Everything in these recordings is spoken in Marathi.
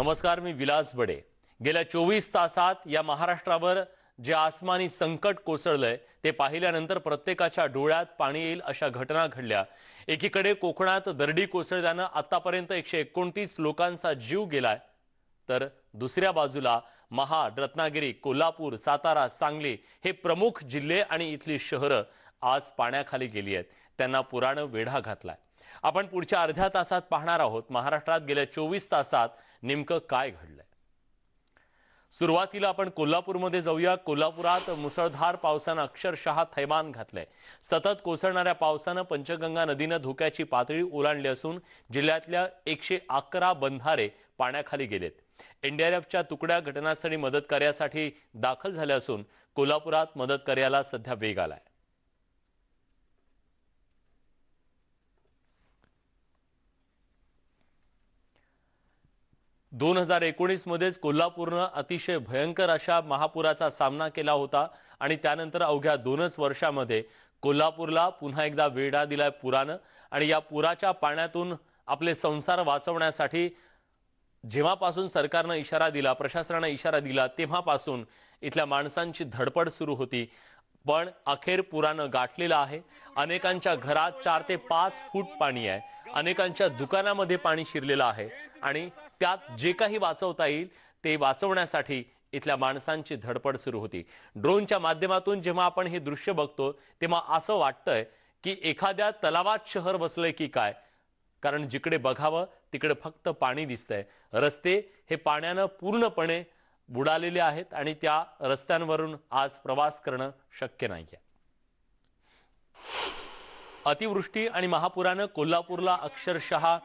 नमस्कार मी विलास बडे. गेल्या चोवीस तासात या महाराष्ट्रावर जे आसमानी संकट कोसळलंय ते पाहिल्यानंतर प्रत्येकाच्या डोळ्यात पाणी येईल अशा घटना घडल्या. एकीकडे कोकणात दरडी कोसळल्यानं आतापर्यंत एकशे एकोणतीस लोकांचा जीव गेलाय तर दुसऱ्या बाजूला महाड रत्नागिरी कोल्हापूर सातारा सांगली हे प्रमुख जिल्हे आणि इथली शहरं आज पाण्याखाली गेली आहेत. त्यांना पुरानं वेढा घातलाय. आपण पुढच्या अर्ध्या तासात पाहणार आहोत महाराष्ट्रात गेल्या चोवीस तासात नेमकं काय घडलंय. सुरुवातीला आपण कोल्हापूरमध्ये जाऊया. कोल्हापुरात मुसळधार पावसानं अक्षरशः थैमान घातलंय. सतत कोसळणाऱ्या पावसानं पंचगंगा नदीनं धोक्याची पातळी ओलांडली असून जिल्ह्यातल्या एकशे अकरा बंधारे पाण्याखाली गेलेत. एनडीआरएफच्या तुकड्या घटनास्थळी मदत कार्यासाठी दाखल झाल्या असून कोल्हापुरात मदत कार्याला सध्या वेग आलाय. दोन हजार एकोणीसमध्येच कोल्हापूरनं अतिशय भयंकर अशा महापुराचा सामना केला होता आणि त्यानंतर अवघ्या दोनच वर्षामध्ये कोल्हापूरला पुन्हा एकदा वेढा दिलाय पुरानं. आणि या पुराच्या पाण्यातून आपले संसार वाचवण्यासाठी जेव्हापासून सरकारनं इशारा दिला प्रशासनानं इशारा दिला तेव्हापासून इथल्या माणसांची धडपड सुरू होती. पण अखेर पुरानं गाठलेलं आहे. अनेकांच्या घरात चार ते पाच फूट पाणी आहे. अनेकांच्या दुकानामध्ये पाणी शिरलेलं आहे. आणि त्यात जे काही वाचवता येईल ते वाचवण्यासाठी इथल्या माणसांची धडपड सुरू होती. ड्रोनच्या माध्यमातून जेव्हा आपण हे दृश्य बघतो तेव्हा असं वाटतंय की एखाद्या तलावात शहर बसलंय की काय? कारण जिकडे बघावं तिकडे फक्त पाणी दिसतंय. रस्ते हे पाण्यानं पूर्णपणे बुडालेले आहेत आणि त्या रस्त्यांवरून आज प्रवास करणं शक्य नाहीये. अतिवृष्टी आणि महापुरानं कोल्हापूरला अक्षरशः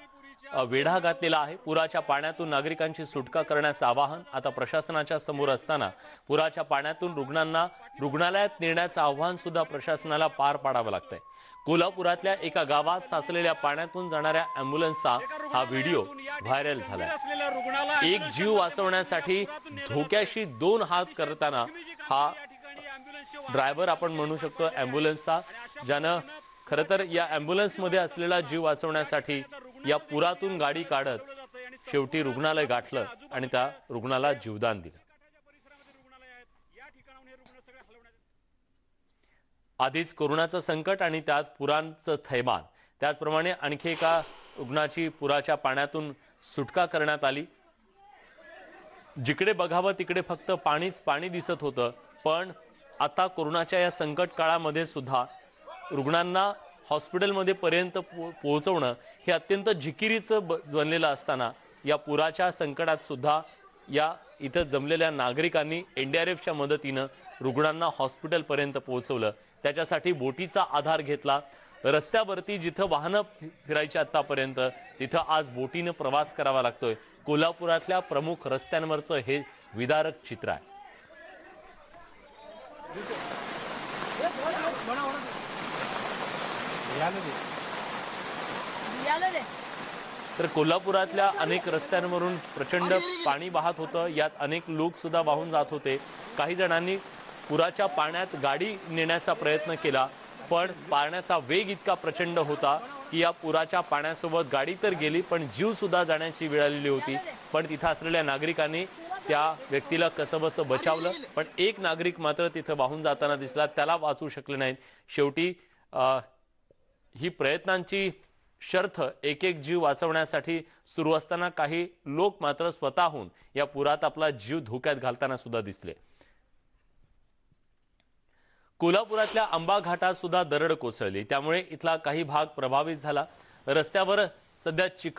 वेढा घातलेला आहे. पुराच्या पाण्यातून नागरिकांची सुटका करण्याचं आवाहन आता प्रशासनाच्या समोर असताना पुराच्या पाण्यातून रुग्णांना रुग्णालयात नेण्याचं आव्हान सुद्धा प्रशासनाला पार पाडावं लागतंय. कोल्हापुरातल्या एका गावात साचलेल्या पाण्यातून जाणाऱ्या अँब्युलन्सचा हा व्हिडिओ व्हायरल झाला एक जीव वाचवण्यासाठी धोक्याशी दोन हात करताना हा ड्रायव्हर आपण म्हणू शकतो अँब्युलन्सचा ज्यानं खरं तर या अँब्युलन्समध्ये असलेला जीव वाचवण्यासाठी या पुरातून गाडी काढत शेवटी रुग्णालय गाठलं आणि त्या रुग्णाला जीवदान दिलं. आधीच कोरोनाचं संकट आणि त्यात पुरांचं थैमान. त्याचप्रमाणे आणखी एका रुग्णाची पुराच्या पाण्यातून सुटका करण्यात आली. जिकडे बघावं तिकडे फक्त पाणीच पाणी दिसत होतं पण आता कोरोनाच्या या संकट काळामध्ये सुद्धा रुग्णांना हॉस्पिटलमध्ये पर्यंत पो पोहोचवणं हे अत्यंत जिकिरीचं ब बनलेलं असताना या पुराच्या संकटात सुद्धा या इथं जमलेल्या नागरिकांनी एन डी आर एफच्या मदतीनं रुग्णांना हॉस्पिटलपर्यंत पोहोचवलं. त्याच्यासाठी बोटीचा आधार घेतला. रस्त्यावरती जिथं वाहनं फिरायची आत्तापर्यंत तिथं आज बोटीनं प्रवास करावा लागतोय. कोल्हापुरातल्या प्रमुख रस्त्यांवरचं हे विदारक चित्र आहे. याला तर कोल्हापुरातल्या अनेक रस्त्यांवरून प्रचंड पाणी वाहत होतं. यात अनेक लोक सुद्धा वाहून जात होते. काही जणांनी पुराच्या पाण्यात गाडी नेण्याचा प्रयत्न केला पण पाण्याचा वेग इतका प्रचंड होता की या पुराच्या पाण्यासोबत गाडी तर गेली पण जीव सुद्धा जाण्याची वेळ आलेली होती. पण तिथं असलेल्या नागरिकांनी त्या व्यक्तीला कसं बसं बचावलं पण एक नागरिक मात्र तिथं वाहून जाताना दिसला. त्याला वाचू शकले नाहीत. शेवटी ही प्रयत्नांची शर्थ एक एक जीव वाचवण्यासाठी सुरू असताना काही लोक मात्र स्वतःहून या पुरात आपला जीव धोक्यात घालताना सुद्धा दिसले. कोल्हापुरातल्या आंबा घाटात सुद्धा दरड कोसळली. त्यामुळे इथला काही भाग प्रभावित झाला. रस्त्यावर सध्या चिखल